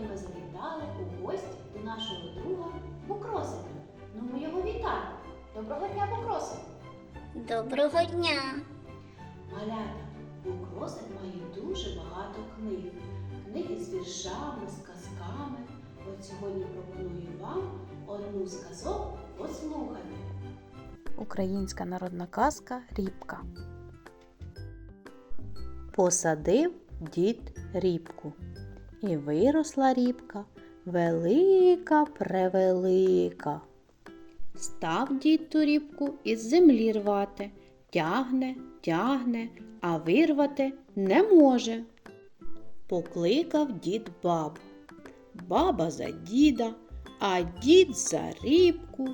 і ми завітали у гості до нашого друга Букросика. Ну ми його вітаємо. Доброго дня, Букросик! Доброго дня! Малята, Букросик має дуже багато книг. Книги з віршами, з казками. От сьогодні пропоную вам одну з казок послухати. Українська народна казка Рібка. Посадив дід рібку. І виросла рібка велика превелика. Став дід ту рібку із землі рвати, тягне, тягне, а вирвати не може. Покликав дід бабу. Баба за діда, а дід за рібку.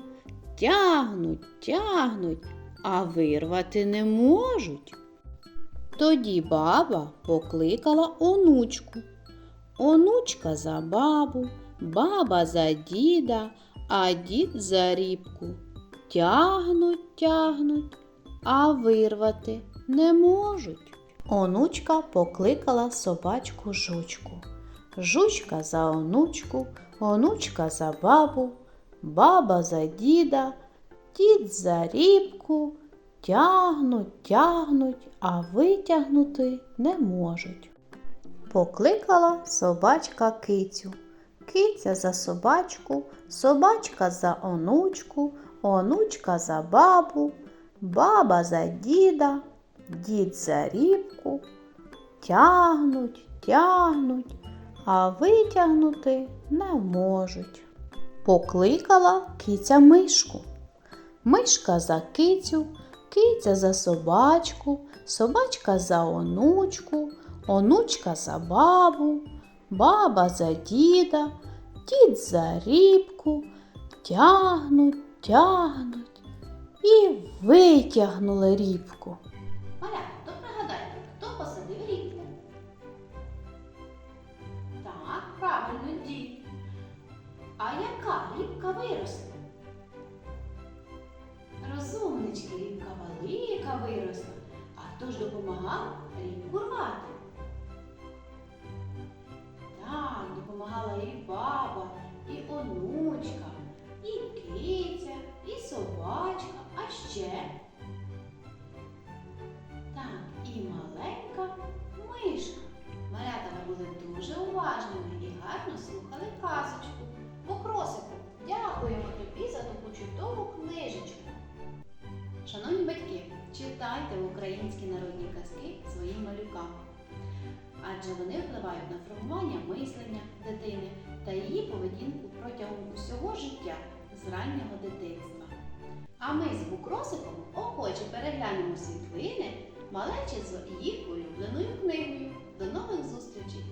Тягнуть, тягнуть, а вирвати не можуть. Тоді баба покликала онучку. Онучка за бабу, баба за діда, а дід за рібку. Тягнуть, тягнуть, а вирвати не можуть. Онучка покликала собачку жучку. Жучка за онучку, онучка за бабу, баба за діда, дід за рібку. Тягнуть, тягнуть, а витягнути не можуть. Покликала собачка кицю. Киця за собачку, собачка за онучку, онучка за бабу, баба за діда, дід за рібку. Тягнуть, тягнуть, а витягнути не можуть. Покликала киця мишку. Мишка за кицю, киця за собачку, собачка за онучку, онучка за бабу, баба за діда, дід за рібку, тягнуть, тягнуть і витягнули рібку. Маля, то пригадайте, хто посадив рібку? Так, правильно, дід. А яка рібка виросла? Розумнички, рібка велика виросла. А хто ж допомагав рібку рвати? Так, допомагала і баба, і онучка, і киця, і собачка, а ще. Так, і маленька мишка. Малята ви були дуже уважними і гарно слухали казочку. Покросику, дякуємо тобі за таку чудову книжечку. Шановні батьки, читайте українські народні казки адже вони впливають на формування мислення дитини та її поведінку протягом усього життя з раннього дитинства. А ми з Букросиком охоче переглянемо світлини малечі з їх улюбленою книгою. До нових зустрічей!